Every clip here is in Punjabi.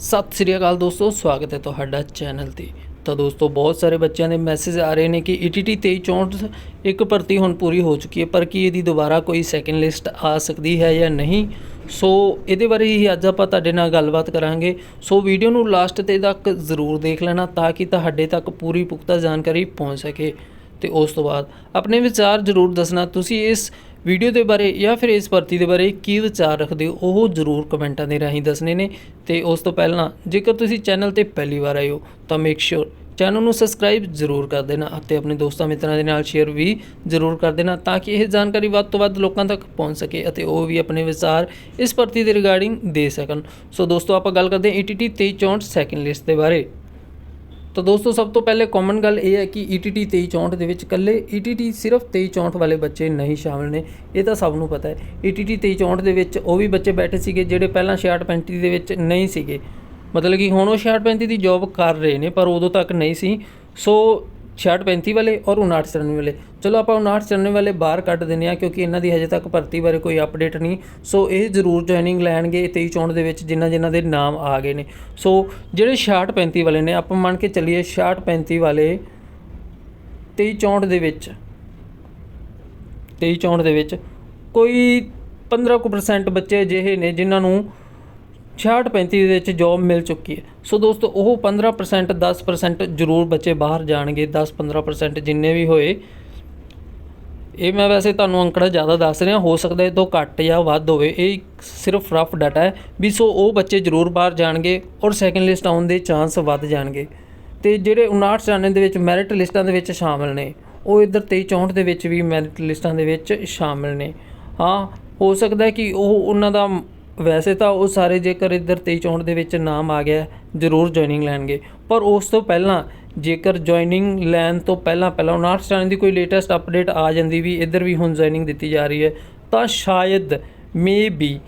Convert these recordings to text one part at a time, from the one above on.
ਸਤਿ ਸ੍ਰੀ ਅਕਾਲ ਦੋਸਤੋ, ਸਵਾਗਤ ਹੈ ਤੁਹਾਡਾ ਚੈਨਲ ਤੇ। ਤਾਂ ਦੋਸਤੋ, ਬਹੁਤ ਸਾਰੇ ਬੱਚਿਆਂ ਦੇ ਮੈਸੇਜ ਆ ਰਹੇ ਨੇ ਕਿ E ETT 2364 ਇੱਕ ਭਰਤੀ ਹੁਣ ਪੂਰੀ ਹੋ ਚੁੱਕੀ ਹੈ, ਪਰ ਕੀ ਇਹਦੀ ਦੁਬਾਰਾ ਕੋਈ ਸੈਕੰਡ ਲਿਸਟ ਆ ਸਕਦੀ ਹੈ ਜਾਂ ਨਹੀਂ? ਸੋ ਇਹਦੇ ਬਾਰੇ ਹੀ ਅੱਜ ਆਪਾਂ ਤੁਹਾਡੇ ਨਾਲ ਗੱਲਬਾਤ ਕਰਾਂਗੇ। ਸੋ ਵੀਡੀਓ ਨੂੰ ਲਾਸਟ ਤੇ ਤੱਕ ਜ਼ਰੂਰ ਦੇਖ ਲੈਣਾ ਤਾਂ ਕਿ ਤੁਹਾਡੇ ਤੱਕ ਪੂਰੀ ਪੁਖਤਾ ਜਾਣਕਾਰੀ ਪਹੁੰਚ ਸਕੇ। ਤੇ ਉਸ ਤੋਂ ਬਾਅਦ ਆਪਣੇ ਵਿਚਾਰ ਜ਼ਰੂਰ ਦੱਸਣਾ। ਤੁਸੀਂ ਇਸ ਵੀਡੀਓ ਦੇ ਬਾਰੇ ਜਾਂ ਫਿਰ ਇਸ ਭਰਤੀ ਦੇ ਬਾਰੇ ਕੀ ਵਿਚਾਰ ਰੱਖਦੇ ਹੋ, ਉਹ ਜ਼ਰੂਰ ਕਮੈਂਟਾਂ ਦੇ ਰਾਹੀਂ ਦੱਸਣੇ ਨੇ। ਤੇ ਉਸ ਤੋਂ ਪਹਿਲਾਂ, ਜੇਕਰ ਤੁਸੀਂ ਚੈਨਲ ਤੇ ਪਹਿਲੀ ਵਾਰ ਆਏ ਹੋ, ਤਾਂ ਮੇਕ ਸ਼ੋਰ ਚੈਨਲ ਨੂੰ ਸਬਸਕ੍ਰਾਈਬ ਜ਼ਰੂਰ ਕਰ ਦੇਣਾ ਅਤੇ ਆਪਣੇ ਦੋਸਤਾਂ ਮਿੱਤਰਾਂ ਦੇ ਨਾਲ ਸ਼ੇਅਰ ਵੀ ਜ਼ਰੂਰ ਕਰ ਦੇਣਾ ਤਾਂ ਕਿ ਇਹ ਜਾਣਕਾਰੀ ਵੱਧ ਤੋਂ ਵੱਧ ਲੋਕਾਂ ਤੱਕ ਪਹੁੰਚ ਸਕੇ ਅਤੇ ਉਹ ਵੀ ਆਪਣੇ ਵਿਚਾਰ ਇਸ ਭਰਤੀ ਦੇ ਰਿਗਾਰਡਿੰਗ ਦੇ ਸਕਣ। ਸੋ ਦੋਸਤੋ, ਆਪਾਂ ਗੱਲ ਕਰਦੇ ਹਾਂ E ETT 2364 ਸੈਕੰਡ ਲਿਸਟ ਦੇ ਬਾਰੇ। ਤਾਂ ਦੋਸਤੋ, ਸਭ ਤੋਂ ਪਹਿਲੇ ਕਾਮਨ ਗੱਲ ਇਹ ਹੈ ਕਿ E ETT 2364 ਦੇ ਵਿੱਚ ਇਕੱਲੇ ETT ਸਿਰਫ 2364 ਵਾਲੇ ਬੱਚੇ ਨਹੀਂ ਸ਼ਾਮਿਲ ਨੇ। ਇਹ ਤਾਂ ਸਭ ਨੂੰ ਪਤਾ ਹੈ। E ETT 2364 ਦੇ ਵਿੱਚ ਉਹ ਵੀ ਬੱਚੇ ਬੈਠੇ ਸੀਗੇ ਜਿਹੜੇ ਪਹਿਲਾਂ 66 35 ਦੇ ਵਿੱਚ ਨਹੀਂ ਸੀਗੇ। ਮਤਲਬ ਕਿ ਹੁਣ ਉਹ 66 35 ਦੀ ਜੌਬ ਕਰ ਰਹੇ ਨੇ, ਪਰ ਉਦੋਂ ਤੱਕ ਨਹੀਂ ਸੀ। ਸੋ 66 35 ਵਾਲੇ ਔਰ 59 94 ਵਾਲੇ। ਚਲੋ ਆਪਾਂ 59 94 ਵਾਲੇ ਬਾਹਰ ਕੱਢ ਦਿੰਦੇ ਆ ਕਿਉਂਕਿ ਇਹਨਾਂ ਦੀ ਹਜੇ ਤੱਕ ਭਰਤੀ ਬਾਰੇ ਕੋਈ ਅਪਡੇਟ ਨਹੀਂ। ਸੋ ਇਹ ਜ਼ਰੂਰ ਜੁਆਇਨਿੰਗ ਲੈਣਗੇ 23 64 ਦੇ ਵਿੱਚ ਜਿਨ੍ਹਾਂ ਜਿਨ੍ਹਾਂ ਦੇ ਨਾਮ ਆ ਗਏ ਨੇ। ਸੋ ਜਿਹੜੇ 66 35 ਵਾਲੇ ਨੇ, ਆਪਾਂ ਮੰਨ ਕੇ ਚੱਲੀਏ 66 35 ਵਾਲੇ 23 64 ਦੇ ਵਿੱਚ 23 64 ਦੇ ਵਿੱਚ ਕੋਈ 15% ਬੱਚੇ ਅਜਿਹੇ ਨੇ ਜਿਨ੍ਹਾਂ ਨੂੰ 66 35 ਦੇ ਵਿੱਚ ਜੌਬ ਮਿਲ ਚੁੱਕੀ ਹੈ। ਸੋ ਦੋਸਤੋ, ਉਹ 15% 10% ਜ਼ਰੂਰ ਬੱਚੇ ਬਾਹਰ ਜਾਣਗੇ। 10-15% ਜਿੰਨੇ ਵੀ ਹੋਏ। ਇਹ ਮੈਂ ਵੈਸੇ ਤੁਹਾਨੂੰ ਅੰਕੜਾ ਜ਼ਿਆਦਾ ਦੱਸ ਰਿਹਾ, ਹੋ ਸਕਦਾ ਇਹ ਤੋਂ ਘੱਟ ਜਾਂ ਵੱਧ ਹੋਵੇ। ਇਹ ਸਿਰਫ ਰਫ ਡਾਟਾ ਹੈ ਵੀ ਸੋ ਉਹ ਬੱਚੇ ਜ਼ਰੂਰ ਬਾਹਰ ਜਾਣਗੇ ਔਰ ਸੈਕੰਡ ਲਿਸਟ ਆਉਣ ਦੇ ਚਾਂਸ ਵੱਧ ਜਾਣਗੇ। ਤੇ ਜਿਹੜੇ 59 ਚੈਨਲ ਦੇ ਵਿੱਚ ਮੈਰਿਟ ਲਿਸਟਾਂ ਦੇ ਵਿੱਚ ਸ਼ਾਮਲ ਨੇ, ਉਹ ਇੱਧਰ 23 64 ਦੇ ਵਿੱਚ ਵੀ ਮੈਰਿਟ ਲਿਸਟਾਂ ਦੇ ਵਿੱਚ ਸ਼ਾਮਲ ਨੇ। ਹਾਂ, ਹੋ ਸਕਦਾ ਕਿ ਉਹ ਉਹਨਾਂ ਦਾ ਵੈਸੇ ਤਾਂ ਉਹ ਸਾਰੇ ਜੇਕਰ ਇੱਧਰ 23 64 ਦੇ ਵਿੱਚ ਨਾਮ ਆ ਗਿਆ, ਜ਼ਰੂਰ ਜੁਆਇਨਿੰਗ ਲੈਣਗੇ। ਪਰ ਉਸ ਤੋਂ ਪਹਿਲਾਂ, ਜੇਕਰ ਜੁਆਇਨਿੰਗ ਲੈਣ ਤੋਂ ਪਹਿਲਾਂ ਪਹਿਲਾਂ 59 ਚੈਨਲ ਦੀ ਕੋਈ ਲੇਟੈਸਟ ਅਪਡੇਟ ਆ ਜਾਂਦੀ ਵੀ ਇੱਧਰ ਵੀ ਹੁਣ ਜੁਆਇਨਿੰਗ ਦਿੱਤੀ ਜਾ ਰਹੀ ਹੈ, ਤਾਂ ਸ਼ਾਇਦ ਮੇ ਬੀ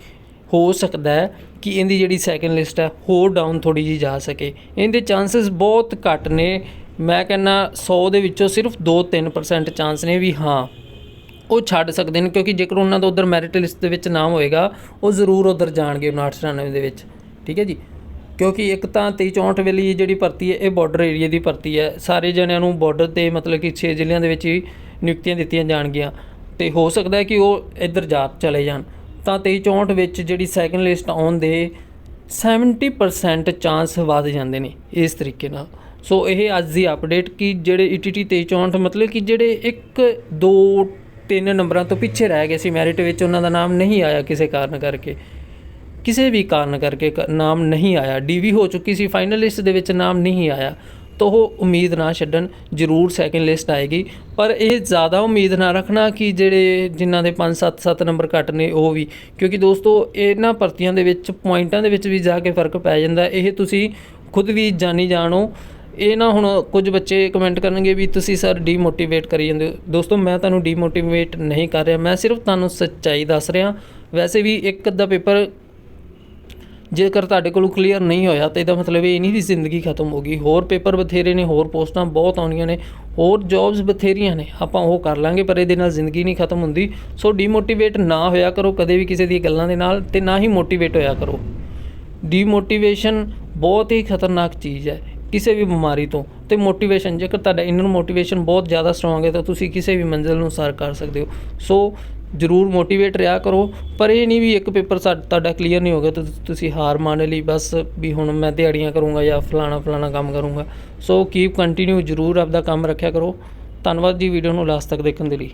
ਹੋ ਸਕਦਾ ਹੈ ਕਿ ਇਹਦੀ ਜਿਹੜੀ ਸੈਕੰਡ ਲਿਸਟ ਹੈ ਹੋਰ ਡਾਊਨ ਥੋੜੀ ਜੀ ਜਾ ਸਕੇ। ਇਹਦੇ ਚਾਂਸਸ ਬਹੁਤ ਘੱਟ ਨੇ। ਮੈਂ ਕਹਿੰਨਾ 100 ਦੇ ਵਿੱਚੋਂ ਸਿਰਫ 2-3% ਚਾਂਸ ਨੇ ਵੀ ਹਾਂ। ਉਹ ਛੱਡ ਸਕਦੇ ਨੇ, ਕਿਉਂਕਿ ਜੇਕਰ ਉਹਨਾਂ ਦਾ ਉਧਰ ਮੈਰਿਟ ਲਿਸਟ ਦੇ ਵਿੱਚ ਨਾਮ ਹੋਏਗਾ, ਉਹ ਜ਼ਰੂਰ ਉਧਰ ਜਾਣਗੇ 59 ਦੇ ਵਿੱਚ। ਠੀਕ ਹੈ ਜੀ? ਕਿਉਂਕਿ ਇੱਕ ਤਾਂ 23 64 ਵੇਲੇ ਜਿਹੜੀ ਭਰਤੀ ਹੈ, ਇਹ ਬਾਰਡਰ ਏਰੀਆ ਦੀ ਭਰਤੀ ਹੈ। ਸਾਰੇ ਜਣਿਆਂ ਨੂੰ ਬਾਰਡਰ ਤੇ ਮਤਲਬ ਕਿ 6 ਜ਼ਿਲ੍ਹਿਆਂ ਦੇ ਵਿੱਚ ਹੀ ਨਿਯੁਕਤੀਆਂ ਦਿੱਤੀਆਂ ਜਾਣਗੀਆਂ। ਤੇ ਹੋ ਸਕਦਾ ਹੈ ਕਿ ਉਹ ਇੱਧਰ ਜਾ ਚਲੇ ਜਾਣ। ਤਾਂ 23 64 ਵਿੱਚ ਜਿਹੜੀ ਸੈਕੰਡ ਲਿਸਟ ਆਉਣ ਦੇ 70% ਚਾਂਸ ਵਧ ਜਾਂਦੇ ਨੇ ਇਸ ਤਰੀਕੇ ਨਾਲ। ਸੋ ਇਹ ਅੱਜ ਦੀ ਅਪਡੇਟ ਕਿ ਜਿਹੜੇ E ETT 2364 ਮਤਲਬ ਕਿ ਜਿਹੜੇ 1 2 ਤਿੰਨ ਨੰਬਰਾਂ ਤੋਂ ਪਿੱਛੇ ਰਹਿ ਗਏ ਸੀ। ਮੈਰਿਟ ਵਿੱਚ ਉਹਨਾਂ ਦਾ ਨਾਮ ਨਹੀਂ ਆਇਆ ਕਿਸੇ ਕਾਰਨ ਕਰਕੇ। ਕਿਸੇ ਵੀ ਕਾਰਨ ਕਰਕੇ ਕ- ਨਾਮ ਨਹੀਂ ਆਇਆ। ਡੀਵੀ ਹੋ ਚੁੱਕੀ ਸੀ। ਫਾਈਨਲ ਲਿਸਟ ਦੇ ਵਿੱਚ ਨਾਮ ਨਹੀਂ ਆਇਆ। ਤਾਂ ਉਹ ਉਮੀਦ ਨਾ ਛੱਡਣ, ਜ਼ਰੂਰ ਸੈਕਿੰਡ ਲਿਸਟ ਆਏਗੀ। ਪਰ ਇਹ ਜ਼ਿਆਦਾ ਉਮੀਦ ਨਾ ਰੱਖਣਾ ਕਿ ਜਿਹੜੇ ਜਿਨ੍ਹਾਂ ਦੇ 5 7 7 ਨੰਬਰ ਘੱਟ ਨੇ, ਉਹ ਵੀ। ਕਿਉਂਕਿ ਦੋਸਤੋ, ਇਹਨਾਂ ਭਰਤੀਆਂ ਦੇ ਵਿੱਚ, ਪੁਆਇੰਟਾਂ ਦੇ ਵਿੱਚ ਵੀ ਜਾ ਕੇ ਫ਼ਰਕ ਪੈ ਜਾਂਦਾ। ਇਹ ਤੁਸੀਂ ਖੁਦ ਵੀ ਜਾਣੀ ਜਾਣੋ ਇਹ ਨਾ ਹੁਣ ਕੁਝ ਬੱਚੇ ਕਮੈਂਟ ਕਰਨਗੇ ਵੀ ਤੁਸੀਂ ਸਰ ਡੀਮੋਟੀਵੇਟ ਕਰੀ ਜਾਂਦੇ ਹੋ। ਦੋਸਤੋ, ਮੈਂ ਤੁਹਾਨੂੰ ਡੀਮੋਟੀਵੇਟ ਨਹੀਂ ਕਰ ਰਿਹਾ। ਮੈਂ ਸਿਰਫ ਤੁਹਾਨੂੰ ਸੱਚਾਈ ਦੱਸ ਰਿਹਾ। ਵੈਸੇ ਵੀ ਇੱਕ ਅੱਧਾ ਪੇਪਰ ਜੇਕਰ ਤੁਹਾਡੇ ਕੋਲ ਕਲੀਅਰ ਨਹੀਂ ਹੋਇਆ ਤਾਂ ਇਹਦਾ ਮਤਲਬ ਇਹ ਨਹੀਂ ਵੀ ਜ਼ਿੰਦਗੀ ਖਤਮ ਹੋ ਗਈ। ਹੋਰ ਪੇਪਰ ਬਥੇਰੇ ਨੇ, ਹੋਰ ਪੋਸਟਾਂ ਬਹੁਤ ਆਉਣੀਆਂ ਨੇ, ਹੋਰ ਜੌਬਸ ਬਥੇਰੀਆਂ ਨੇ। ਆਪਾਂ ਉਹ ਕਰ ਲਾਂਗੇ, ਪਰ ਇਹਦੇ ਨਾਲ ਜ਼ਿੰਦਗੀ ਨਹੀਂ ਖਤਮ ਹੁੰਦੀ। ਸੋ ਡੀਮੋਟੀਵੇਟ ਨਾ ਹੋਇਆ ਕਰੋ ਕਦੇ ਵੀ ਕਿਸੇ ਦੀਆਂ ਗੱਲਾਂ ਦੇ ਨਾਲ ਤੇ ਨਾ ਹੀ ਮੋਟੀਵੇਟ ਹੋਇਆ ਕਰੋ। ਡੀਮੋਟੀਵੇਸ਼ਨ ਬਹੁਤ ਹੀ ਖਤਰਨਾਕ ਚੀਜ਼ ਹੈ। ਕਿਸੇ ਵੀ ਬਿਮਾਰੀ ਤੋਂ ਤੇ ਮੋਟੀਵੇਸ਼ਨ ਜੇਕਰ ਤੁਹਾਡਾ ਇਨਰ ਮੋਟੀਵੇਸ਼ਨ ਬਹੁਤ ਜ਼ਿਆਦਾ ਸਟਰੋਂਗ ਹੈ, ਤਾਂ ਤੁਸੀਂ ਕਿਸੇ ਵੀ ਮੰਜ਼ਿਲ ਨੂੰ ਸਰ ਕਰ ਸਕਦੇ ਹੋ। ਸੋ ਜ਼ਰੂਰ ਮੋਟੀਵੇਟ ਰਿਹਾ ਕਰੋ, ਪਰ ਇਹ ਨਹੀਂ ਵੀ ਇੱਕ ਪੇਪਰ ਤੁਹਾਡਾ ਕਲੀਅਰ ਨਹੀਂ ਹੋ ਗਿਆ ਤਾਂ, ਤੁਸੀਂ ਹਾਰ ਮੰਨ ਲਈ, ਬਸ ਵੀ ਹੁਣ ਮੈਂ ਦਿਹਾੜੀਆਂ ਕਰੂੰਗਾ ਜਾਂ ਫਲਾਣਾ ਫਲਾਣਾ ਕੰਮ ਕਰੂੰਗਾ। ਸੋ ਕੀਪ ਕੰਟੀਨਿਊ ਜ਼ਰੂਰ ਆਪਦਾ ਕੰਮ ਰੱਖਿਆ ਕਰੋ। ਧੰਨਵਾਦ ਜੀ ਵੀਡੀਓ ਨੂੰ ਲਾਸਟ ਤੱਕ ਦੇਖਣ ਦੇ ਲਈ।